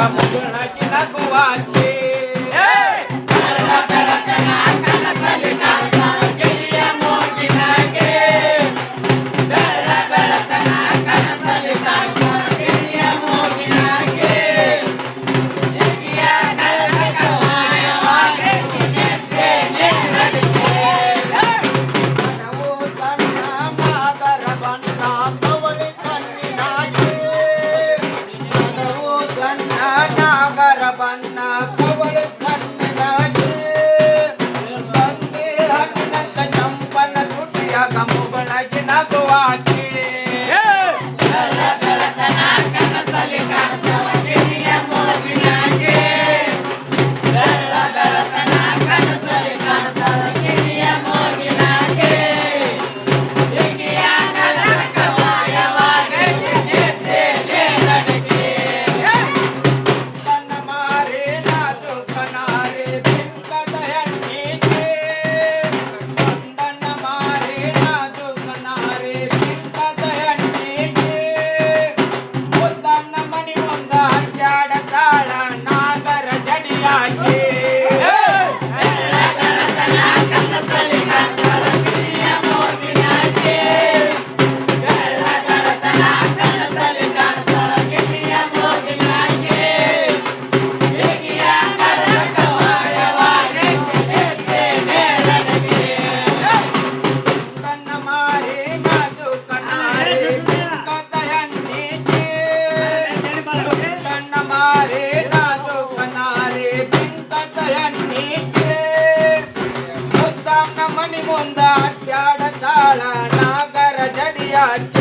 கமுகுணக்கி நகுவாய் ನೀಚೆ ಮುದ್ದಾಮ್ನ ಮಣಿ ಮುಂದ ಅಡ್ಡಾಡ ತಾಳ ನಾಗರ ಜಡಿಯಾಚೆ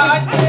God.